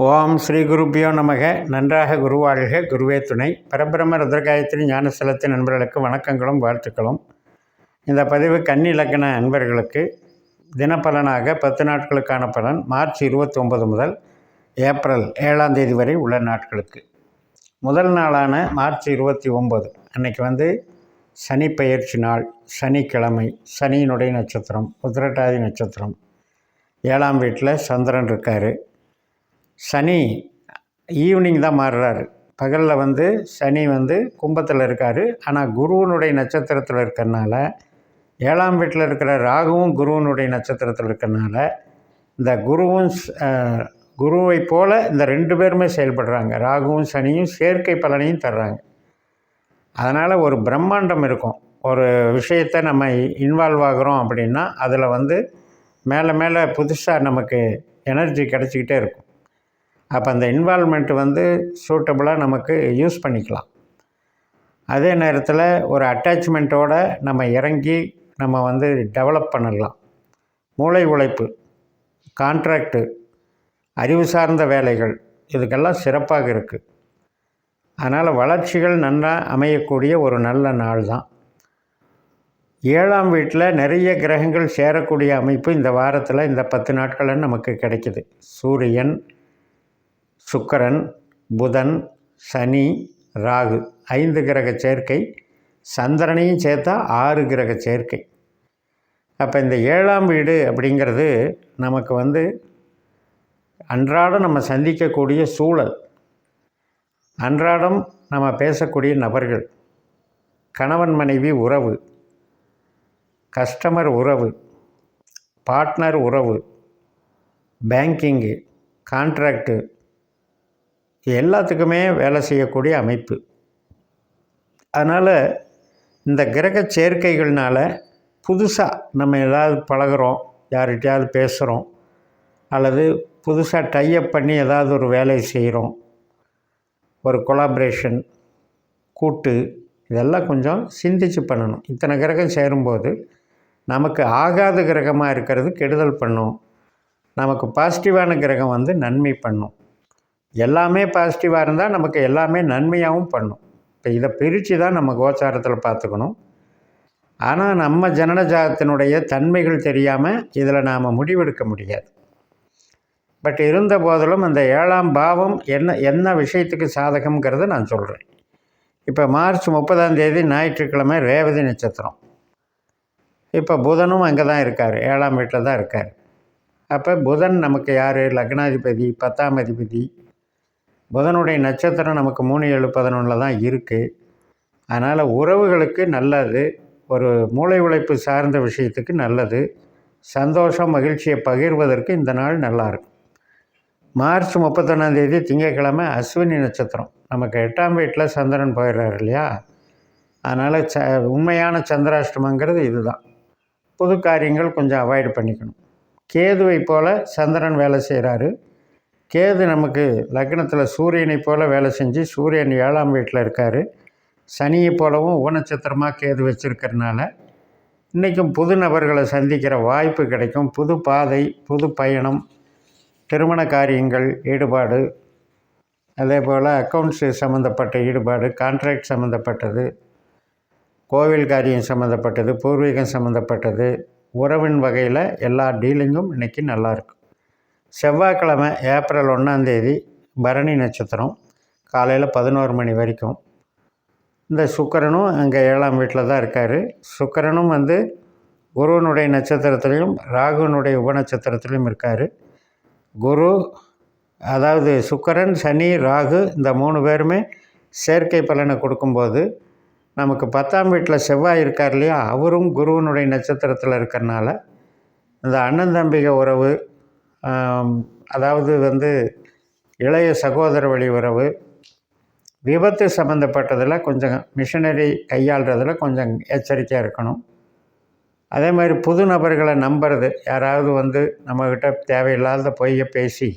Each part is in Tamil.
ஓம் ஸ்ரீ குருப்பியோ நமக. நன்றாக குருவாழ்க. குருவே துணை. பரபிரம ருத்ரகாயத்ரி ஞானஸ்தலத்தின் நண்பர்களுக்கு வணக்கங்களும் வாழ்த்துக்களும். இந்த பதிவு கன்னி இலக்கண அன்பர்களுக்கு தினப்பலனாக பத்து நாட்களுக்கான பலன் மார்ச் இருபத்தி ஒன்பது முதல் ஏப்ரல் ஏழாம் தேதி வரை உள்ள நாட்களுக்கு. முதல் நாளான மார்ச் இருபத்தி ஒம்பது அன்னைக்கு வந்து சனி பெயர்ச்சி நாள் சனிக்கிழமை சனியினுடைய நட்சத்திரம் உத்திரட்டாதி நட்சத்திரம். ஏழாம் வீட்டில் சந்திரன் இருக்கார். சனி ஈவினிங் தான் மாறுறாரு. பகலில் வந்து சனி வந்து கும்பத்தில் இருக்கார். ஆனால் குருவனுடைய நட்சத்திரத்தில் இருக்கிறனால ஏழாம் வீட்டில் இருக்கிற ராகுவும் குருவனுடைய நட்சத்திரத்தில் இருக்கிறனால இந்த குருவும் குருவை போல் இந்த ரெண்டு பேருமே செயல்படுறாங்க. ராகுவும் சனியும் சேர்க்கை பலனையும் தர்றாங்க. அதனால் ஒரு பிரம்மாண்டம் இருக்கும். ஒரு விஷயத்தை நம்ம இன்வால்வ் ஆகுறோம் அப்படின்னா அதில் வந்து மேலே மேலே புதுசாக நமக்கு எனர்ஜி கிடச்சிக்கிட்டே இருக்கும். அப்போ அந்த என்வால்மெண்ட் வந்து சூட்டபுளாக நமக்கு யூஸ் பண்ணிக்கலாம். அதே நேரத்தில் ஒரு அட்டாச்மெண்ட்டோடு நம்ம இறங்கி நம்ம வந்து டெவலப் பண்ணலாம். மூளை உழைப்பு கான்ட்ராக்டு அறிவு சார்ந்த வேலைகள் இதுக்கெல்லாம் சிறப்பாக இருக்குது அதனால் வளர்ச்சிகள் நன்றாக அமையக்கூடிய ஒரு நல்ல நாள் தான். ஏழாம் வீட்டில் நிறைய கிரகங்கள் சேரக்கூடிய அமைப்பு இந்த வாரத்தில் இந்த பத்து நாட்களில் நமக்கு கிடைக்கிது. சூரியன் சுக்கரன் புதன் சனி ராகு. ஐந்து கிரக சேர்க்கை. சந்திரனையும் சேர்த்தா ஆறு கிரக சேர்க்கை. அப்போ இந்த ஏழாம் வீடு அப்படிங்கிறது நமக்கு வந்து அன்றாடம் நம்ம சந்திக்கக்கூடிய சூழல். அன்றாடம் நம்ம பேசக்கூடிய நபர்கள். கணவன் மனைவி உறவு. கஸ்டமர் உறவு. பார்ட்னர் உறவு. பேங்கிங்கு கான்ட்ராக்டு எல்லாத்துக்குமே வேலை செய்யக்கூடிய அமைப்பு. அதனால் இந்த கிரக சேர்க்கைகள்னால புதுசாக நம்ம ஏதாவது பழகுறோம் யார்கிட்டயாவது பேசுகிறோம் அல்லது புதுசாக டைஅப் பண்ணி ஏதாவது ஒரு வேலையை செய்கிறோம் ஒரு கொலாபரேஷன் கூட்டு இதெல்லாம் கொஞ்சம் சிந்திச்சு பண்ணணும். இத்தனை கிரகம் சேரும்போது நமக்கு ஆகாத கிரகமாக இருக்கிறது கெடுதல் பண்ணும். நமக்கு பாசிட்டிவான கிரகம் வந்து நன்மை பண்ணும். எல்லாமே பாசிட்டிவாக இருந்தால் நமக்கு எல்லாமே நன்மையாகவும் பண்ணும். இப்போ இதை பிரித்து தான் நம்ம கோச்சாரத்தில் பார்த்துக்கணும். ஆனால் நம்ம ஜனனஜாதத்தினுடைய தன்மைகள் தெரியாமல் இதில் நாம் முடிவெடுக்க முடியாது. பட் இருந்த போதிலும் அந்த ஏழாம் பாவம் என்ன என்ன விஷயத்துக்கு சாதகம்ங்கிறத நான் சொல்கிறேன் இப்போ மார்ச் முப்பதாம் தேதி ஞாயிற்றுக்கிழமை ரேவதி நட்சத்திரம். இப்போ புதனும் அங்கே தான் இருக்கார். ஏழாம் வீட்டில் தான் இருக்கார். அப்போ புதன் நமக்கு யார்? லக்னாதிபதி பத்தாம் அதிபதி புதனுடைய நட்சத்திரம் நமக்கு மூணு ஏழு பதினொன்றில் தான் இருக்குது அதனால் உறவுகளுக்கு நல்லது. ஒரு மூளை உழைப்பு சார்ந்த விஷயத்துக்கு நல்லது. சந்தோஷம் மகிழ்ச்சியை பகிர்வதற்கு இந்த நாள் நல்லாயிருக்கும் மார்ச் முப்பத்தொன்னாந்தேதி திங்கட்கிழமை அஸ்வினி நட்சத்திரம். நமக்கு எட்டாம் வீட்டில் சந்திரன் போயிடுறாரு இல்லையா? அதனால் ச உண்மையான சந்திராஷ்டமங்கிறது இதுதான். புது காரியங்கள் கொஞ்சம் அவாய்ட் பண்ணிக்கணும். கேதுவை போல் சந்திரன் வேலை செய்கிறாரு கேது நமக்கு லக்னத்தில் சூரியனை போல் வேலை செஞ்சு சூரியன் ஏழாம் வீட்டில் இருக்கார். சனியை போலவும் ஊனச்சத்திரமாக கேது வச்சுருக்கிறதுனால இன்றைக்கும் புது நபர்களை சந்திக்கிற வாய்ப்பு கிடைக்கும். புது பாதை புது பயணம் திருமண காரியங்கள் ஈடுபாடு அதே போல் அக்கௌண்ட்ஸு சம்மந்தப்பட்ட ஈடுபாடு கான்ட்ராக்ட் சம்மந்தப்பட்டது கோவில் காரியம் சம்மந்தப்பட்டது பூர்வீகம் சம்மந்தப்பட்டது உறவின் வகையில் எல்லா டீலிங்கும் இன்றைக்கி நல்லாயிருக்கும் செவ்வாய்க்கிழமை ஏப்ரல் ஒன்றாந்தேதி பரணி நட்சத்திரம் காலையில் பதினோரு மணி வரைக்கும். இந்த சுக்கரனும் அங்கே ஏழாம் வீட்டில் தான் இருக்கார். சுக்கரனும் வந்து குருவனுடைய நட்சத்திரத்திலையும் ராகுனுடைய உபநட்சத்திரத்திலையும் இருக்கார். குரு அதாவது சுக்கரன் சனி ராகு இந்த மூணு பேருமே செயற்கை பலனை கொடுக்கும்போது நமக்கு பத்தாம் வீட்டில் செவ்வாய் இருக்கார் இல்லையா? அவரும் குருவனுடைய நட்சத்திரத்தில் இருக்கிறனால இந்த அண்ணன் தம்பிக உறவு அதாவது வந்து இளைய சகோதர வழி உறவு விபத்து சம்மந்தப்பட்டதில் கொஞ்சம் மிஷினரி கையாளுறதுல கொஞ்சம் எச்சரிக்கையாக இருக்கணும். அதே மாதிரி புது நபர்களை நம்புறது யாராவது வந்து நம்மக்கிட்ட தேவையில்லாத பொய்யை பேசி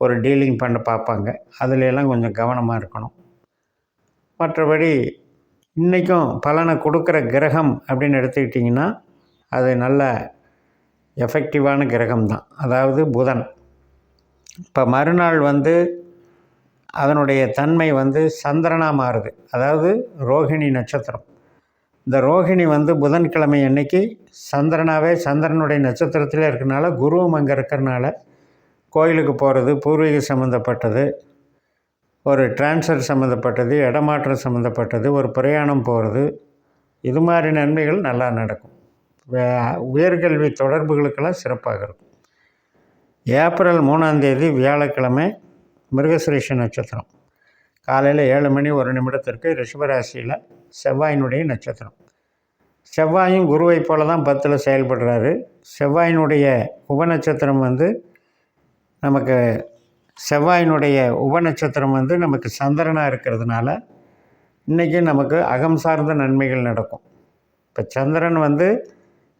ஒரு டீலிங் பண்ண பார்ப்பாங்க. அதுலெல்லாம் கொஞ்சம் கவனமாக இருக்கணும். மற்றபடி இன்றைக்கும் பலனை கொடுக்குற கிரகம் அப்படின்னு எடுத்துக்கிட்டிங்கன்னா அது நல்ல எஃபெக்டிவான கிரகம் தான் அதாவது புதன். இப்போ மறுநாள் வந்து அதனுடைய தன்மை வந்து சந்திரனாக மாறுது. அதாவது ரோகிணி நட்சத்திரம். இந்த ரோஹிணி வந்து புதன்கிழமை அன்னைக்கு சந்திரனாவே சந்திரனுடைய நட்சத்திரத்தில் இருக்கிறனால குருவும் அங்கே இருக்கிறனால கோயிலுக்கு போகிறது பூர்வீக சம்மந்தப்பட்டது ஒரு டிரான்ஸ்ஃபர் சம்மந்தப்பட்டது இடமாற்றம் சம்மந்தப்பட்டது ஒரு பிரயாணம் போகிறது இது மாதிரி நன்மைகள் நல்லா நடக்கும். உயர்கல்வி தொடர்புகளுக்கெல்லாம் சிறப்பாக இருக்கும். ஏப்ரல் மூணாம் தேதி வியாழக்கிழமை மிருகசிரீஷ நட்சத்திரம். காலையில் ஏழு மணி ஒரு நிமிடத்திற்கு ரிஷபராசியில் செவ்வாயினுடைய நட்சத்திரம். செவ்வாயும் குருவை போல தான் பத்தில் செயல்படுறாரு. செவ்வாயினுடைய உபநட்சத்திரம் வந்து நமக்கு செவ்வாயினுடைய உபநட்சத்திரம் வந்து நமக்கு சந்திரனாக இருக்கிறதுனால இன்றைக்கி நமக்கு அகம் சார்ந்த நன்மைகள் நடக்கும். இப்போ சந்திரன் வந்து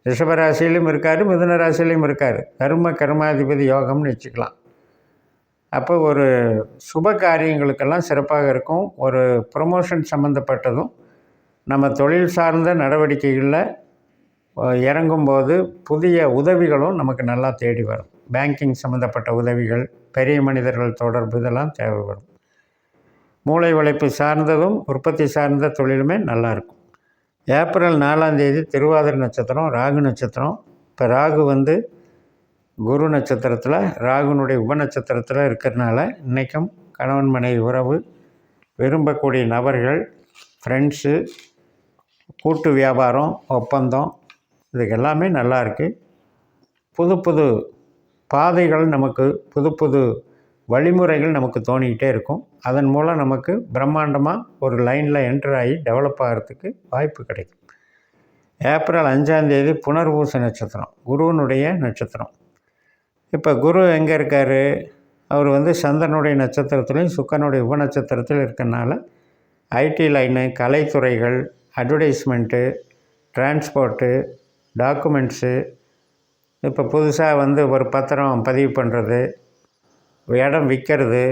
ரிஷபராசிலையும் இருக்கார் மிதுன ராசிலையும் இருக்கார். கர்ம கர்மாதிபதி யோகம்னு வச்சுக்கலாம். அப்போ ஒரு சுப காரியங்களுக்கெல்லாம் சிறப்பாக இருக்கும். ஒரு ப்ரொமோஷன் சம்மந்தப்பட்டதும் நம்ம தொழில் சார்ந்த நடவடிக்கைகளில் இறங்கும்போது புதிய உதவிகளும் நமக்கு நல்லா தேடி வரும். பேங்கிங் சம்மந்தப்பட்ட உதவிகள் பெரிய மனிதர்கள் தொடர்பு இதெல்லாம் தேவைப்படும். மூளை உழைப்பு சார்ந்ததும் உற்பத்தி சார்ந்த தொழிலுமே நல்லாயிருக்கும் ஏப்ரல் நாலாம் தேதி திருவாதிரை நட்சத்திரம் ராகு நட்சத்திரம். இப்போ ராகு வந்து குரு நட்சத்திரத்தில் ராகுனுடைய உபநட்சத்திரத்தில் இருக்கிறதுனால இன்றைக்கும் கணவன் மனைவி உறவு விரும்பக்கூடிய நபர்கள் ஃப்ரெண்ட்ஸு கூட்டு வியாபாரம் ஒப்பந்தம் இதுக்கு எல்லாமே நல்லா இருக்குது புது புது பாதைகள் நமக்கு புது புது வழிமுறைகள் நமக்கு தோணிக்கிட்டே இருக்கும். அதன் மூலம் நமக்கு பிரம்மாண்டமாக ஒரு லைனில் என்டர் ஆகி டெவலப் ஆகிறதுக்கு வாய்ப்பு கிடைக்கும். ஏப்ரல் அஞ்சாந்தேதி புனர்பூச நட்சத்திரம் குருவினுடைய நட்சத்திரம். இப்போ குரு எங்கே இருக்கார்? அவர் வந்து சந்திரனுடைய நட்சத்திரத்துலையும் சுக்கனுடைய உபநட்சத்திரத்தில் இருக்கனால ஐடி லைனு கலைத்துறைகள் அட்வர்டைஸ்மெண்ட்டு டிரான்ஸ்போர்ட்டு டாக்குமெண்ட்ஸு இப்போ புதுசாக வந்து ஒரு பத்திரம் பதிவு பண்ணுறது இடம் விற்கிறது.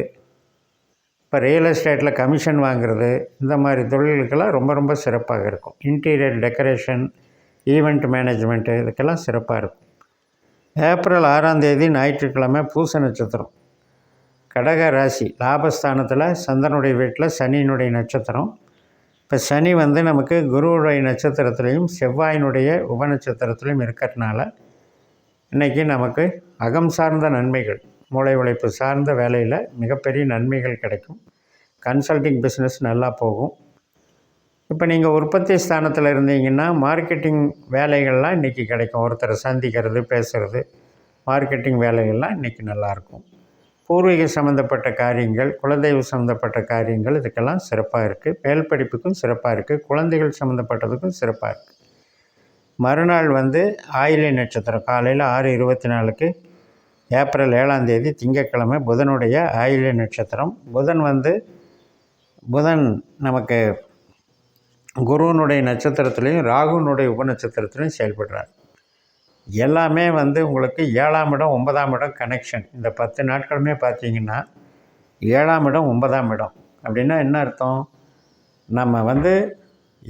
இப்போ ரியல் எஸ்டேட்டில் கமிஷன் வாங்குறது இந்த மாதிரி தொழில்களுக்கெல்லாம் ரொம்ப ரொம்ப சிறப்பாக இருக்கும். இன்டீரியர் டெக்கரேஷன் ஈவெண்ட் மேனேஜ்மெண்ட்டு இதுக்கெல்லாம் சிறப்பாக இருக்கும். ஏப்ரல் ஆறாம் தேதி ஞாயிற்றுக்கிழமை பூச நட்சத்திரம். கடக ராசி லாபஸ்தானத்தில் சந்திரனுடைய வீட்டில் சனியினுடைய நட்சத்திரம். இப்போ சனி வந்து நமக்கு குருவுடைய நட்சத்திரத்துலேயும் செவ்வாயினுடைய உபநட்சத்திரத்துலேயும் இருக்கிறதுனால இன்றைக்கி நமக்கு அகம் சார்ந்த நன்மைகள். மூளை உழைப்பு சார்ந்த வேலையில் மிகப்பெரிய நன்மைகள் கிடைக்கும். கன்சல்டிங் பிஸ்னஸ் நல்லா போகும். இப்போ நீங்கள் உற்பத்தி ஸ்தானத்தில் இருந்தீங்கன்னா மார்க்கெட்டிங் வேலைகள்லாம் இன்றைக்கி கிடைக்கும். ஒருத்தரை சந்திக்கிறது பேசுகிறது மார்க்கெட்டிங் வேலைகள்லாம் இன்றைக்கி நல்லாயிருக்கும் பூர்வீக சம்மந்தப்பட்ட காரியங்கள் குலதெய்வ சம்மந்தப்பட்ட காரியங்கள் இதுக்கெல்லாம் சிறப்பாக இருக்குது மேல் படிப்புக்கும் சிறப்பாக இருக்குது குழந்தைகள் சம்மந்தப்பட்டதுக்கும் சிறப்பாக இருக்குது மறுநாள் வந்து ஆயிலை நட்சத்திரம். காலையில் ஆறு இருபத்தி நாலுக்கு ஏப்ரல் ஏழாம் தேதி திங்கட்கிழமை புதனுடைய ஆயுள்ய நட்சத்திரம். புதன் வந்து புதன் நமக்கு குருவனுடைய நட்சத்திரத்துலேயும் ராகுனுடைய உபநட்சத்திரத்துலையும் செயல்படுறார். எல்லாமே வந்து உங்களுக்கு ஏழாம் இடம் ஒன்பதாம் இடம் கனெக்ஷன் இந்த பத்து நாட்களுமே பார்த்தீங்கன்னா ஏழாம் இடம் ஒன்பதாம் இடம். அப்படின்னா என்ன அர்த்தம்? நம்ம வந்து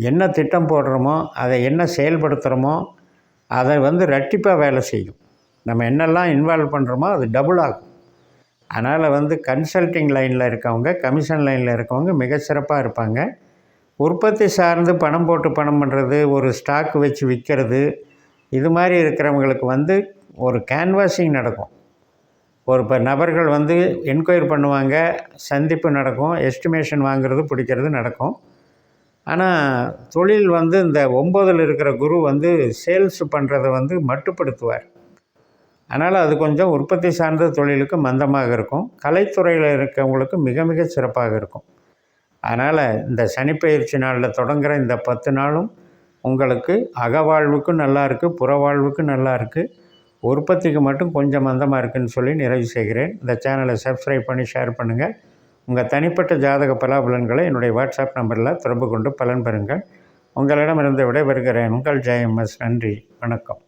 என்ன திட்டம் போடுறோமோ அதை என்ன செயல்படுத்துகிறோமோ அதை வந்து ரெட்டிப்பாக வேலை செய்யும். நம்ம என்னெல்லாம் இன்வால்வ் பண்ணுறோமோ அது டபுள் ஆகும். அதனால் வந்து கன்சல்டிங் லைனில் இருக்கவங்க கமிஷன் லைனில் இருக்கவங்க மிக சிறப்பாக இருப்பாங்க. உற்பத்தி சார்ந்து பணம் போட்டு பணம் பண்ணுறது ஒரு ஸ்டாக் வச்சு விற்கிறது இது மாதிரி இருக்கிறவங்களுக்கு வந்து ஒரு கேன்வாசிங் நடக்கும். ஒரு இப்போ நபர்கள் வந்து என்கொயரி பண்ணுவாங்க சந்திப்பு நடக்கும் எஸ்டிமேஷன் வாங்குறது பிடிக்கிறது நடக்கும். ஆனால் தொழில் வந்து இந்த ஒம்போதில் இருக்கிற குரு வந்து சேல்ஸ் பண்ணுறதை வந்து மட்டுப்படுத்துவார். அதனால் அது கொஞ்சம் உற்பத்தி சார்ந்த தொழிலுக்கு மந்தமாக இருக்கும். கலைத்துறையில் இருக்கவங்களுக்கு மிக மிக சிறப்பாக இருக்கும். அதனால் இந்த சனிப்பெயர்ச்சி நாளில் தொடங்குகிற இந்த பத்து நாளும் உங்களுக்கு அகவாழ்வுக்கும் நல்லா இருக்குது புறவாழ்வுக்கும் நல்லா இருக்குது உற்பத்திக்கு மட்டும் கொஞ்சம் மந்தமாக இருக்குன்னு சொல்லி நிறைவு செய்கிறேன். இந்த சேனலை சப்ஸ்கிரைப் பண்ணி ஷேர் பண்ணுங்கள் உங்கள் தனிப்பட்ட ஜாதக பலாபலன்களை என்னுடைய வாட்ஸ்அப் நம்பரில் தொடர்பு கொண்டு பலன் பெறுங்கள். உங்களிடமிருந்து விடைபெறுகிறேன் உங்கள் ஜெயம்எஸ் நன்றி. வணக்கம்.